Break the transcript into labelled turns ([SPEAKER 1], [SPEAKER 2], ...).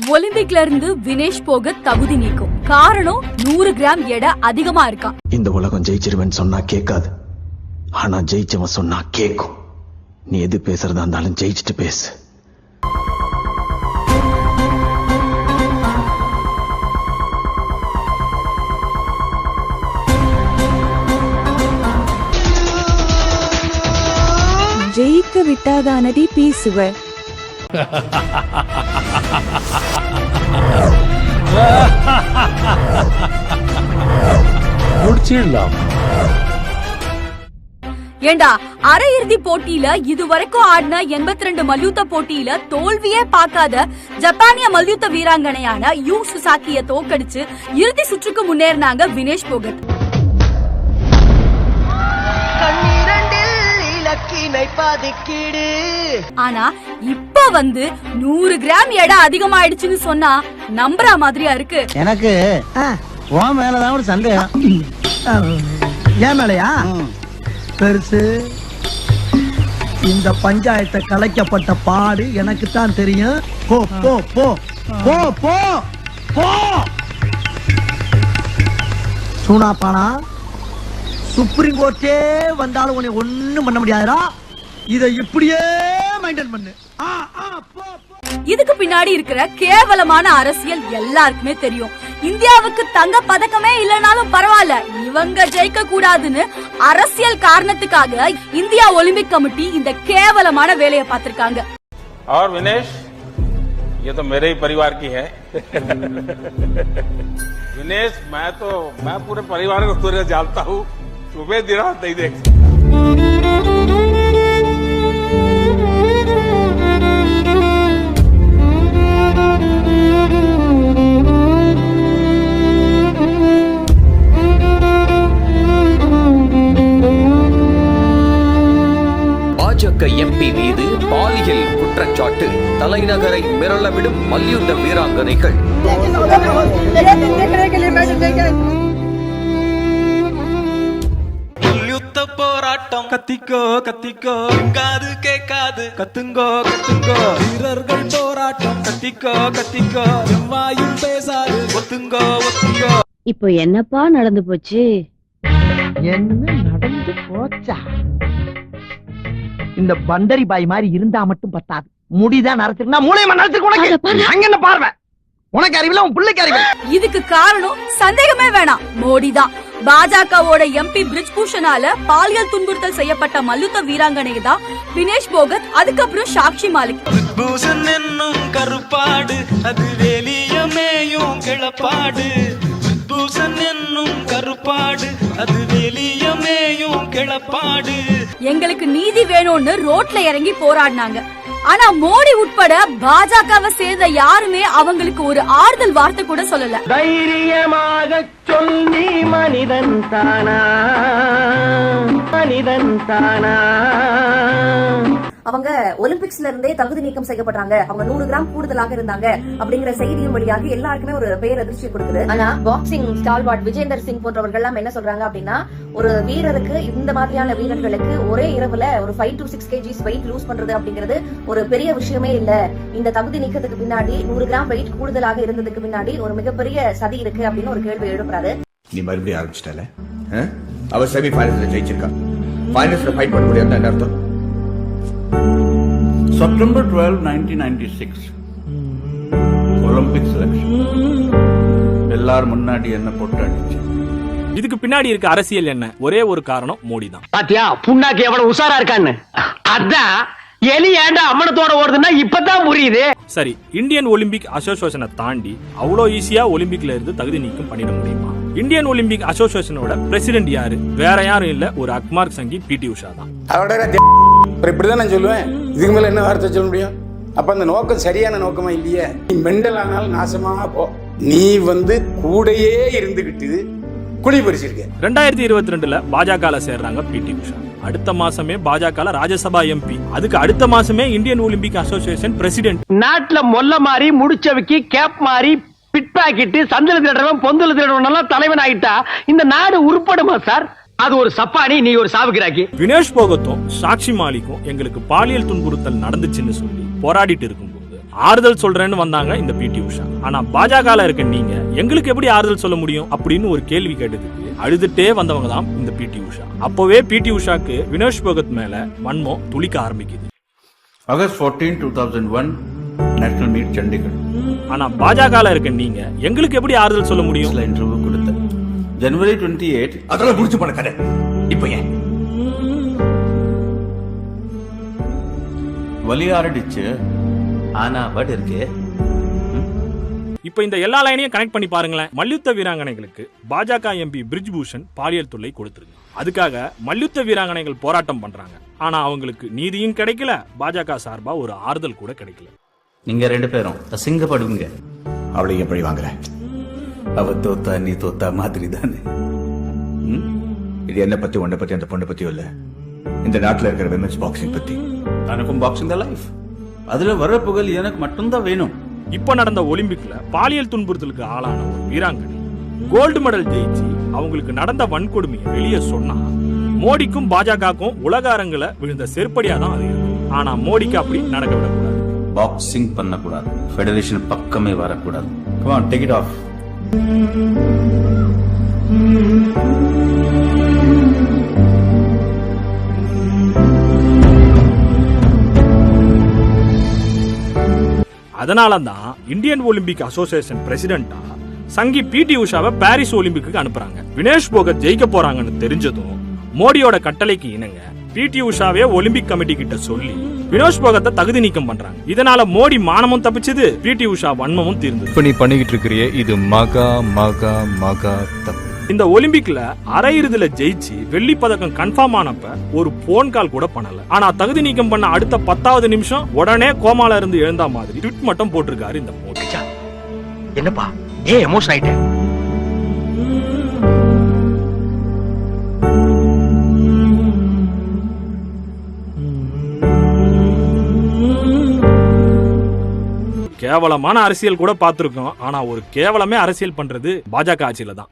[SPEAKER 1] ஒலிம்பிக்ல இருந்து வினேஷ் போக தகுதி நீக்கும். காரணம் நூறு கிராம் எடை அதிகமா இருக்கான்
[SPEAKER 2] இந்த உலகம் ஜெயிச்சிருவேன்னு சொன்னா கேட்காது. ஆனா ஜெயிச்சவன் சொன்னா கேட்கும். நீ எது பேசுறதா இருந்தாலும் ஜெயிச்சுட்டு பேசு.
[SPEAKER 3] ஜெயிக்க விட்டாதானடி பேசுவ?
[SPEAKER 4] முடிச்சிடலாம்.
[SPEAKER 1] ஏண்டா அரையிறுதி போட்டியில இதுவரைக்கும் ஆடின எண்பத்தி ரெண்டு மல்யுத்த போட்டியில தோல்வியே பார்க்காத ஜப்பானிய மல்யுத்த வீராங்கனையான யூ சுசாக்கிய தோக்கடிச்சு இறுதி சுற்றுக்கு முன்னேறினாங்க வினேஷ்
[SPEAKER 5] போகட் இலக்கினை பதிக்கிடு.
[SPEAKER 1] ஆனா இப்ப வந்து நூறு கிராம் எடை அதிகமாயிடுச்சுன்னு சொன்னா நம்புற மாதிரியா இருக்கு?
[SPEAKER 6] எனக்கு உன் மேலதான் ஒரு சந்தேகம்.
[SPEAKER 5] ஏன் மேலையா? பெருசு இந்த பஞ்சாயத்தை கலைக்கப்பட்ட பாடு எனக்கு தான் தெரியும். போ போ போ. போ போ. போ. சூனாப்பானா சுப்ரீம் கோர்ட்டே வந்தாலும் உன்னை ஒண்ணும் பண்ண முடியாதுடா. இதை இப்படியே மெயின்டைன் பண்ணு ஆ, ஆ, போ, போ.
[SPEAKER 1] இதுக்கு பின்னாடி இருக்கிற கேவலமான அரசியல் எல்லாருக்குமே தெரியும் இந்தியாவுக்கு தங்க பதக்கமே இல்லைனாலும் பரவாயில்ல இவங்க ஜெயிக்க கூடாதுன்னு அரசியல் காரணத்துக்காக இந்தியா ஒலிம்பிக் கமிட்டி இந்த கேவலமான வேலையை பார்த்திருக்காங்க
[SPEAKER 7] और विनेश ये तो मेरे ही परिवार की है विनेश मैं तो मैं पूरे परिवार को तुझे जानता हूँ सुबह दिन रात नहीं देख सकता
[SPEAKER 8] பாஜக எம்பி மீது பாலியல் குற்றச்சாட்டு. தலைநகரை மிரளவிடும் மல்யுத்த வீராங்கனைகள்.
[SPEAKER 9] போராட்டம். கத்திக்கோ கத்திக்கோ. காது கேட்காது. கத்துங்கோ கத்துங்கோ. வீரர்கள் போராட்டம். கத்திக்கோ கத்திக்கோ. எவ்வாயும் பேசாது. ஒத்துங்கோ ஒத்துங்கோ.
[SPEAKER 3] இப்போ என்னப்பா நடந்து போச்சு?
[SPEAKER 5] என்ன நடந்து போச்சா? இந்த பண்டரி பாய் மாதிரி இருந்தா மட்டும் பத்தாது. முடிதான் நரத்துக்குனா மூளையமா நரத்துக்கு உனக்கு. அங்க என்ன பார்வை? உனக்கு அறிவில்ல உன் பிள்ளைக்கு அறிவில்ல.
[SPEAKER 1] இதுக்கு காரணம் சந்தேகமே வேணாம். மோடி தான். பாஜகவோட எம்பி பிரிஜ் பூஷனால பாலியல் துன்புறுத்தல் செய்யப்பட்ட மல்யுத்த வீராங்கனை தான் வினேஷ் போகத் அதுக்கப்புறம் சாக்ஷி மாலிக்.
[SPEAKER 9] பூசன் என்னும் கருப்பாடு அது வெளியமேயும் கிளப்பாடு. பூசன் என்னும் கருப்பாடு அது வெளியமேயும் கிளப்பாடு
[SPEAKER 1] எங்களுக்கு நீதி வேணும்னு ரோட்ல இறங்கி போராடினாங்க. ஆனா மோடி உட்பட பாஜகவை சேர்ந்த யாருமே அவங்களுக்கு ஒரு ஆறுதல் வார்த்தை கூட சொல்லல.
[SPEAKER 5] தைரியமாக சொல்லி மனிதன் தானா? மனிதன் தானா?
[SPEAKER 10] அவங்க ஒலிம்பிக்ஸ்ல இருந்தே தகுதி நீக்கம் செய்யப்படுறாங்க அவங்க நூறு கிராம் கூடுதலாக இருந்தாங்க அப்படிங்கிற செய்தியும் வழியாக எல்லாருக்குமே ஒரு பேரதிர்ச்சி கொடுக்குது. ஆனா பாக்ஸிங் ஸ்டால்வார்ட் விஜேந்தர் சிங் போன்றவர்கள் எல்லாம் என்ன சொல்றாங்க அப்படின்னா ஒரு வீரருக்கு இந்த மாதிரியான வீரர்களுக்கு ஒரே இரவுல ஒரு five to six KGs weight lose பண்றது அப்படிங்கிறது ஒரு பெரிய விஷயமே இல்ல. இந்த தகுதி நீக்கத்துக்கு பின்னாடி நூறு கிராம் வெயிட் கூடுதலாக இருந்ததுக்கு பின்னாடி ஒரு மிகப்பெரிய சதி இருக்கு அப்படின்னு ஒரு கேள்வி எழுப்புறாரு.
[SPEAKER 11] நீ மறுபடியும் ஆரம்பிச்சிட்டல அவ செமி ஃபைனல்ஸ்ல ஜெயிச்சிருக்கா. ஃபைனல்ஸ்ல ஃபைட் பண்ண முடியாது என்ன அர்த்தம்?
[SPEAKER 4] September twelve nineteen ninety six Olympic selection எல்லாரும் முன்னாடி என்ன போட்டு அடிச்சு?
[SPEAKER 9] இதுக்கு பின்னாடி இருக்க அரசியல் என்ன? ஒரே ஒரு காரணம் மோடி தான்
[SPEAKER 5] பாத்தியா புண்ணாக்கு எவ்வளவு உஷாரா இருக்கான்னு. அதான் எலி ஏண்டா அம்மனத்தோட ஓடுதுன்னா இப்பதான் புரியுது.
[SPEAKER 9] சரி இந்தியன் ஒலிம்பிக் அசோசியேஷனை தாண்டி அவ்வளோ ஈஸியா ஒலிம்பிக்ல இருந்து தகுதி நீக்கம் பண்ணிட முடியுமா? இந்தியன் ஒலிம்பிக் அசோசியேஷனோட பிரசிடென்ட் யாரு? வேற யாரும் இல்ல ஒரு அக்மார்க் சங்கி பிடி உஷா தான்.
[SPEAKER 7] இப்படிதான் நான் சொல்லுவேன். இதுக்கு மேல என்ன வார்த்தை சொல்ல முடியும்? அப்ப அந்த நோக்கம் சரியான நோக்கமா இல்லையே? நீ மெண்டல் ஆனாலும் நாசமா போ. நீ வந்து கூடையே இருந்துகிட்டு குழி பறிச்சிருக்க.
[SPEAKER 9] ரெண்டாயிரத்தி இருபத்தி ரெண்டுல பாஜக சேர்றாங்க பிடி உஷா. அடுத்த மாசமே பாஜக ராஜ்யசபா எம்பி அதுக்கு அடுத்த மாசமே இந்தியன் ஒலிம்பிக் அசோசியேஷன் பிரசிடென்ட்
[SPEAKER 5] நாட்டுல மொல்ல மாறி முடிச்சவைக்கு கேப் மாறி பிட் பாக்கெட்டு சந்தில திருடவன் பொந்துல எல்லாம் தலைவன் ஆயிட்டா இந்த நாடு உருப்படுமா சார்? அது ஒரு சப்பானி நீ ஒரு சாவுகிறாக்கி
[SPEAKER 9] வினேஷ் போகத்தும் சாக்ஷி மாலிக்கும் எங்களுக்கு பாலியல் துன்புறுத்தல் நடந்துச்சுன்னு சொல்லி போராடிட்டு இருக்கும்போது ஆறுதல் சொல்றேன்னு வந்தாங்க இந்த பிடி உஷா. ஆனா பாஜகல இருக்க நீங்க எங்களுக்கு எப்படி ஆறுதல் சொல்ல முடியும் அப்படின்னு ஒரு கேள்வி கேட்டதுக்கு அழுதுட்டே வந்தவங்க தான் இந்த பிடி உஷா. அப்பவே பிடி உஷாக்கு வினோஷ் பகத் மேல வன்மம் துளிக்க ஆரம்பிக்குது.
[SPEAKER 4] August fourteen two thousand one national meet Chandigarh.
[SPEAKER 9] ஆனா பாஜகல இருக்க நீங்க எங்களுக்கு எப்படி ஆறுதல் சொல்ல முடியும்?
[SPEAKER 4] இன்டர்வியூ கொடுத்தேன் ஜனவரி டுவெண்ட்டி எயிட்
[SPEAKER 11] அதெல்லாம் முடிச்சு போன கதை. இப்போ ஏன்?
[SPEAKER 4] வலி ஆரடிச்சு ஆனா பட் இருக்கு.
[SPEAKER 9] இப்ப இந்த எல்லா லைனையும் கனெக்ட் பண்ணி பாருங்களேன். மல்யுத்த வீராங்கனைகளுக்கு பாஜக எம்பி பிரிஜ் பூஷன் பாலியல் தொல்லை கொடுத்திருக்கு. அதுக்காக மல்யுத்த வீராங்கனைகள் போராட்டம் பண்றாங்க. ஆனா அவங்களுக்கு நீதியும் கிடைக்கல பாஜக சார்பா ஒரு ஆறுதல் கூட கிடைக்கல.
[SPEAKER 4] நீங்க ரெண்டு பேரும். அசிங்கப்படுவீங்க
[SPEAKER 11] அவளை எப்படி வாங்குற.
[SPEAKER 4] அவ தோத்தா நீ தோத்தா மாதிரி தானே.
[SPEAKER 11] இது என்ன பத்தி உன்னை பத்தி அந்த பொண்ணை பத்தியும் இல்ல. இந்த நாட்டுல இருக்கிற விமென்ஸ் பாக்ஸிங் பத்தி.
[SPEAKER 4] எனக்கும் பாக்ஸிங் த லைஃப் அதுல வர புகழ் எனக்கு மட்டும்தான் வேணும்.
[SPEAKER 9] இப்ப நடந்த ஒலிம்பிக்ல பாலியல் துன்புறுத்தலுக்கு ஆளான ஒரு வீராங்கனை கோல்டு மெடல் ஜெயிச்சு அவங்களுக்கு நடந்த வன்கொடுமையை வெளியே சொன்னா மோடிக்கும் பாஜகவுக்கும் உலக அரங்குல விழுந்த செருப்படியா தான் அது ஆனா மோடிக்கு அப்படி நடக்க விடக்கூடாது
[SPEAKER 4] பாக்ஸிங் பண்ணக்கூடாது. ஃபெடரேஷன் பக்கமே வரக்கூடாது. கமான் டேக் இட் ஆஃப்
[SPEAKER 9] அதனால தான் இந்தியன் ஒலிம்பிக் அசோசியேஷன் பிரசிடென்டா சங்கி பிடி உஷாவை பாரிஸ் ஒலிம்பிக்கு அனுப்புறாங்க. வினேஷ் போகத் ஜெயிக்க போறாங்கன்னு தெரிஞ்சதும் மோடியோட கட்டளைக்கு இணங்க பிடி உஷாவே ஒலிம்பிக் கமிட்டி கிட்ட சொல்லி வினோஷ் போகத்தை தகுதி நீக்கம் பண்றாங்க. இதனால மோடி மானமும் தப்பிச்சது பிடி உஷா வன்மமும் தீர்ந்தது.
[SPEAKER 12] இப்ப நீ பண்ணிக்கிட்டு இருக்கிறியே இது மகா மகா மகா தப்பு.
[SPEAKER 9] இந்த ஒலிம்பிக்ல அரையிறுதில ஜெயிச்சு வெள்ளி பதக்கம் கன்ஃபார்ம் ஆனப்ப ஒரு போன் கால் கூட பண்ணல. ஆனா தகுதி நீக்கம் பண்ண அடுத்த பத்தாவது நிமிஷம் உடனே கோமால இருந்து எழுந்தா மாதிரி ட்விட் மட்டும் போட்டிருக்காரு இந்த மோடி.
[SPEAKER 5] என்னப்பா ஏன் எமோஷன் ஆயிட்டேன்
[SPEAKER 9] கேவலமான அரசியல் கூட பார்த்திருக்கோம். ஆனா ஒரு கேவலமே அரசியல் பண்றது பாஜக ஆட்சியில தான்